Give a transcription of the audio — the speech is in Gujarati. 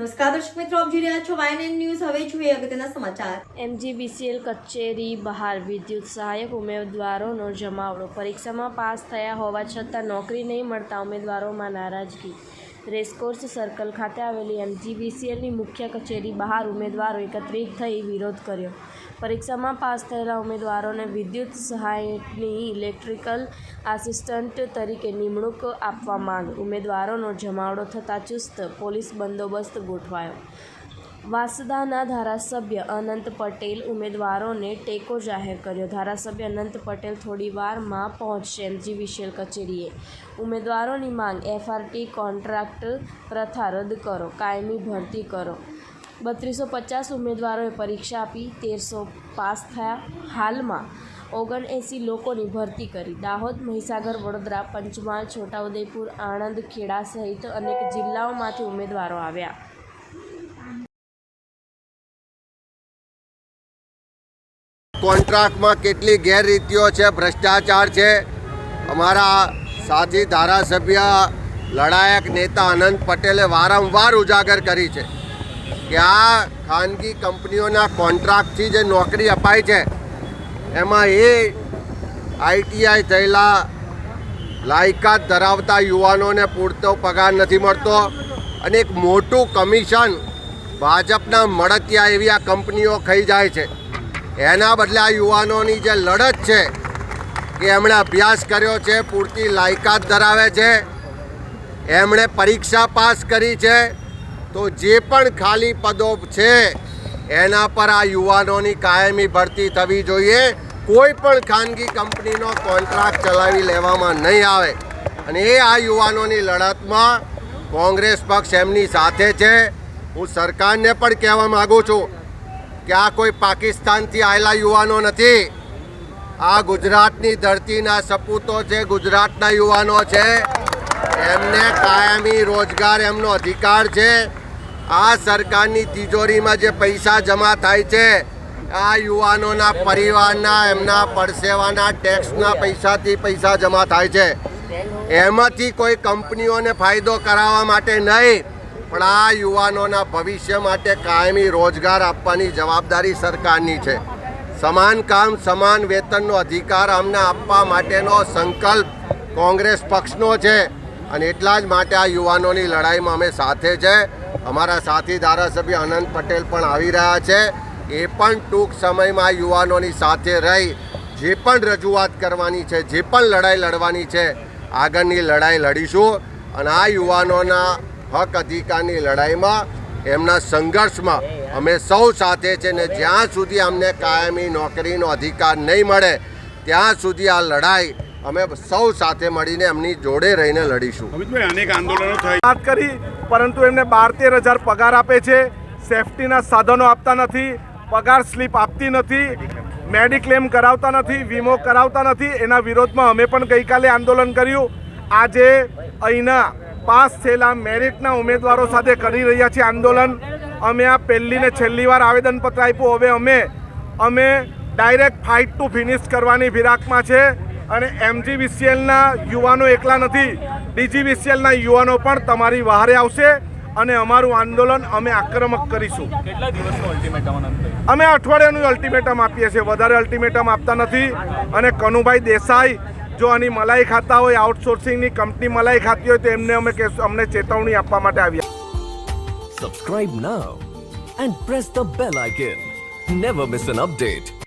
નમસ્કાર, દર્શક મિત્રો, આપ જોઈ રહ્યા છો વાયન ન્યૂઝ હવે જોઈએ અગત્યના સમાચાર. એમજીબીસીએલ કચેરી બહાર વિદ્યુત સહાયક ઉમેદવારોનો જમાવડો. પરીક્ષામાં પાસ થયા હોવા છતાં નોકરી નહીં મળતા ઉમેદવારોમાં નારાજગી. રેસકોર્સ સર્કલ ખાતે આવેલી એમજીબીસીએલની મુખ્ય કચેરી બહાર ઉમેદવારો એકત્રિત થઈ વિરોધ કર્યો. પરીક્ષામાં પાસ થયેલા ઉમેદવારોને વિદ્યુત સહાયકની ઇલેક્ટ્રિકલ આસિસ્ટન્ટ તરીકે નિમણૂક આપવા માંગ ઉમેદવારોનો જમાવડો થતાં ચુસ્ત પોલીસ બંદોબસ્ત ગોઠવાયો. વાસદાના ધારાસભ્ય અનંત પટેલ ઉમેદવારોને ટેકો જાહેર કર્યો. ધારાસભ્ય અનંત પટેલ થોડી વારમાં એમજી વિશેલ કચેરીએ. ઉમેદવારોની માંગ, એફઆરટી કોન્ટ્રાક્ટ પ્રથા રદ કરો, કાયમી ભરતી કરો. બત્રીસો પચાસ ઉમેદવારોએ પરીક્ષા આપી, તેરસો પાસ થયા. હાલમાં ઓગણએંસી લોકોની ભરતી કરી. દાહોદ, મહીસાગર, વડોદરા, પંચમહાલ, છોટાઉદેપુર, આણંદ, ખેડા સહિત અનેક જિલ્લાઓમાંથી ઉમેદવારો આવ્યા. કોન્ટ્રાક્ટમાં કેટલી ગેરરીતિઓ છે, ભ્રષ્ટાચાર છે? અમારા સાથી ધારાસભ્ય, લડાયક નેતા અનંત પટેલે વારંવાર ઉજાગર કરી છે કે આ ખાનગી કંપનીઓના કોન્ટ્રાક્ટથી જે નોકરી અપાય છે, એમાં એ આઈટીઆઈ થયેલા લાયકાત ધરાવતા યુવાનોને પૂરતો પગાર નથી મળતો અને એક મોટું કમિશન ભાજપના મળતિયા એવી આ કંપનીઓ ખાઈ જાય છે. એના બદલે આ યુવાનોની જે લડત છે કે એમણે અભ્યાસ કર્યો છે, પૂરતી લાયકાત ધરાવે છે, એમણે પરીક્ષા પાસ કરી છે, તો જે પણ ખાલી પદો છે, એના પર આ યુવાનોની કાયમી ભરતી થવી જોઈએ. કોઈ પણ ખાનગી કંપનીનો કોન્ટ્રાક્ટ ચલાવી લેવામાં નહીં આવે. અને એ આ યુવાનોની લડતમાં કોંગ્રેસ પક્ષ એમની સાથે છે. હું સરકારને પણ કહેવા માગું છું કે આ કોઈ પાકિસ્તાનથી આવેલા યુવાનો નથી. આ ગુજરાતની ધરતીના સપૂતો છે ગુજરાતના યુવાનો છે, એમને કાયમી રોજગાર, એમનો અધિકાર છે. આ સરકારની તિજોરીમાં જે પૈસા જમા થાય છે, આ યુવાનોના પરિવારના, એમના પરસેવાના, ટેક્સના પૈસાથી પૈસા જમા થાય છે. એમાંથી કોઈ કંપનીઓને ફાયદો કરાવવા માટે નહીં. પણ આ યુવાનોના ભવિષ્ય માટે કાયમી રોજગાર આપવાની જવાબદારી સરકારની છે. સમાન કામ, સમાન વેતનનો અધિકાર અમને આપવા માટેનો સંકલ્પ કોંગ્રેસ પક્ષનો છે અને એટલા જ માટે આ યુવાનોની લડાઈમાં અમે સાથે છે. અમારા સાથી ધારાસભ્ય અનંત પટેલ પણ આવી રહ્યા છે. એ પણ ટૂંક સમયમાં યુવાનોની સાથે રહી. જે પણ રજૂઆત કરવાની છે, જે પણ લડાઈ લડવાની છે, આગળની લડાઈ લડીશું. અને આ યુવાનોના હક અધિકારની લડાઈમાં એમના સંઘર્ષમાં અમે સૌ સાથે છે ને જ્યાં સુધી અમને કાયમી નોકરીનો અધિકાર નહીં મળે ત્યાં સુધી આ લડાઈ અમે સૌ સાથે મળીને એમની જોડે રહીને લડીશું. અનેક આંદોલનો થઈ. વાત કરી પરંતુ એમને બાર તેર હજાર પગાર આપે છે. સેફટીના સાધનો આપતા નથી પગાર સ્લીપ આપતી નથી મેડિક્લેમ કરાવતા નથી વીમો કરાવતા નથી. એના વિરોધમાં અમે પણ ગઈકાલે આંદોલન કર્યું. આજે અહીંના પાસ થયેલા મેરિટના ઉમેદવારો સાથે કરી રહ્યા છીએ આંદોલન. અમે આ પહેલી ને છેલ્લી વાર આવેદનપત્ર આપ્યું. હવે અમે અમે ડાયરેક્ટ ફાઇટ ટુ ફિનિશ કરવાની ફિરાકમાં છે અને એમજીવીસીએલના યુવાનો એકલા નથી. ડીજીવીસીએલના યુવાનો પણ તમારી વહારે આવશે અને અમારું આંદોલન અમે આક્રમક કરીશું. અમે અઠવાડિયાનું અલ્ટિમેટમ આપીએ છીએ. વધારે અલ્ટિમેટમ આપતા નથી. અને કનુભાઈ દેસાઈ જો આની મલાઈ ખાતા હોય આઉટસોર્સિંગની કંપની મલાઈ ખાતી હોય, તો એમને અમે અમને ચેતવણી આપવા માટે આવ્યા subscribe now and press the bell icon never miss an update.